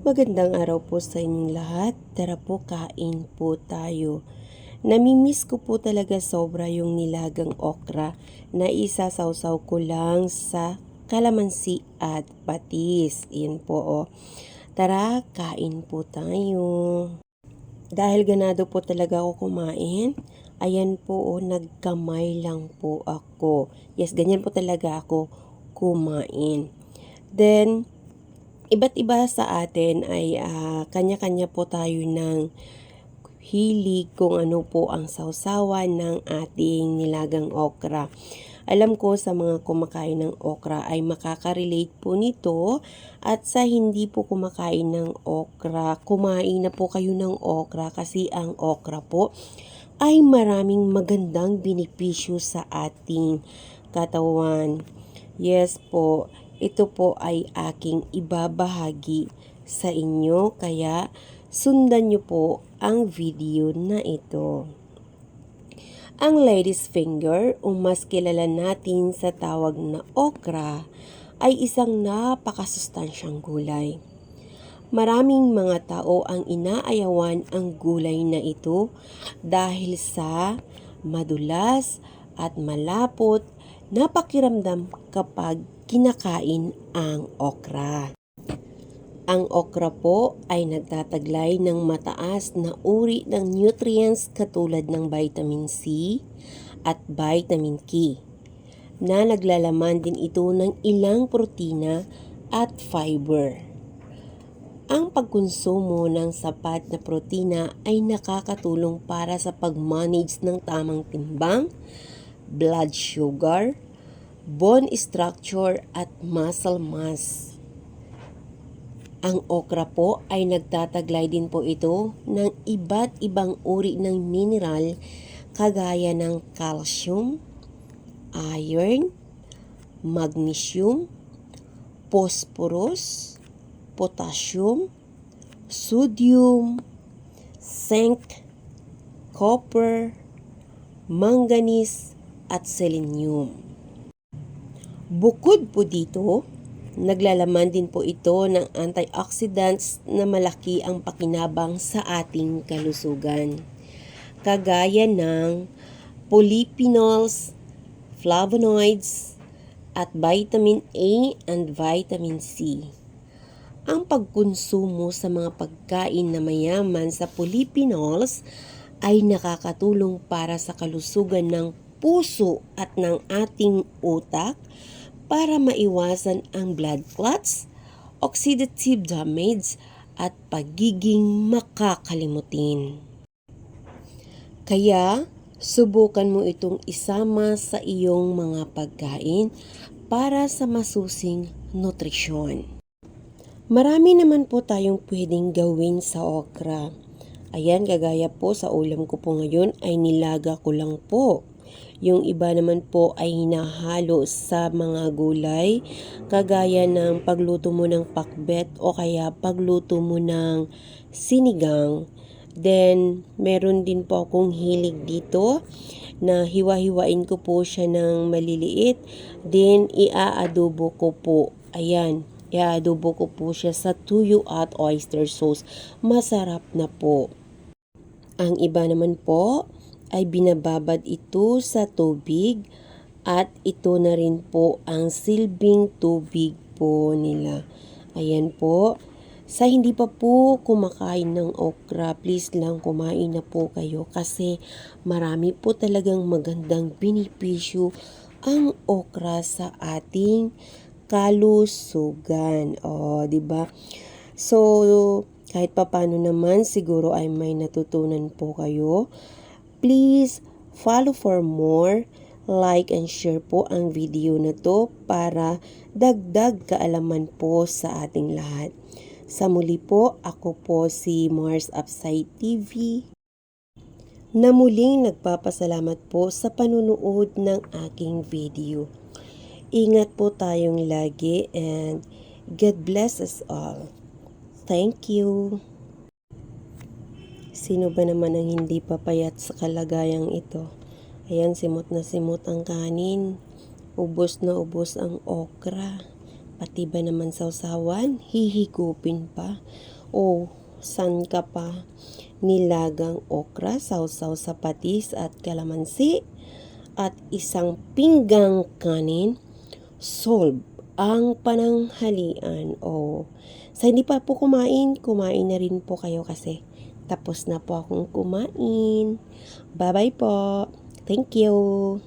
Magandang araw po sa inyong lahat. Tara po kain po tayo. Namimiss ko po talaga sobra yung nilagang okra na isasawsaw ko lang sa kalamansi at patis. Yan po oh. Tara, kain po tayo. Dahil ganado po talaga ako kumain, ayan po oh, nagkamay lang po ako. Yes, ganyan po talaga ako kumain. Then, iba't iba sa atin ay ah, kanya-kanya po tayo ng hilig kung ano po ang sausawan ng ating nilagang okra. Alam ko sa mga kumakain ng okra ay makaka-relate po nito at sa hindi po kumakain ng okra, kumain na po kayo ng okra kasi ang okra po ay maraming magandang benepisyo sa ating katawan. Yes po, ito po ay aking ibabahagi sa inyo kaya sundan nyo po ang video na ito. Ang lady's finger o mas kilala natin sa tawag na okra ay isang napakasustansyang gulay. Maraming mga tao ang inaayawan ang gulay na ito dahil sa madulas at malapot na pakiramdam kapag kinakain ang okra. Ang okra po ay nagtataglay ng mataas na uri ng nutrients katulad ng vitamin C at vitamin K na naglalaman din ito ng ilang protina at fiber. Ang pagkonsumo ng sapat na protina ay nakakatulong para sa pag-manage ng tamang timbang, blood sugar, bone structure at muscle mass. Ang okra po ay nagtataglay din po ito ng iba't ibang uri ng mineral kagaya ng calcium, iron, magnesium, phosphorus, potassium, sodium, zinc, copper, manganese, at selenium. Bukod po dito, Naglalaman din po ito ng antioxidants na malaki ang pakinabang sa ating kalusugan. Kagaya ng polyphenols, flavonoids, at vitamin A and vitamin C. Ang pagkonsumo sa mga pagkain na mayaman sa polyphenols ay nakakatulong para sa kalusugan ng puso at ng ating utak, para maiwasan ang blood clots, oxidative damage, at pagiging makakalimutin. Kaya, subukan mo itong isama sa iyong mga pagkain para sa masusing nutrisyon. Marami naman po tayong pwedeng gawin sa okra. Ayan, gagaya po sa ulam ko po ngayon ay nilaga ko lang po yung iba naman po ay hinahalo sa mga gulay, kagaya ng pagluto mo ng pakbet o kaya pagluto mo ng sinigang. Then, meron din po akong hilig dito na hiwa-hiwain ko po siya ng maliliit. Then, iaadobo ko po. Ayan, iaadobo ko po siya sa tuyo at oyster sauce. Masarap na po. Ang iba naman po, ay binababad ito sa tubig at ito na rin po ang silbing tubig po nila. Ayan po. Sa hindi pa po kumakain ng okra, please lang kumain na po kayo kasi marami po talagang magandang benepisyo ang okra sa ating kalusugan. O, di ba? So, kahit papano naman siguro ay may natutunan po kayo Please follow for more, like and share po ang video na to para dagdag kaalaman po sa ating lahat. Sa muli po, ako po si Mars Upside TV na muling nagpapasalamat po sa panunood ng aking video. Ingat po tayong lagi and God bless us all. Thank you. Sino ba naman ang hindi papayat sa kalagayang ito? Ayan, simot na simot ang kanin. Ubos na ubos ang okra. Pati ba naman sausawan? Hihigupin pa. O, san ka pa? Nilagang okra, sausaw sa patis at kalamansi at isang pinggang kanin. Solve ang pananghalian. O, sa hindi pa po kumain, kumain na rin po kayo kasi tapos na po akong kumain. Bye-bye po. Thank you.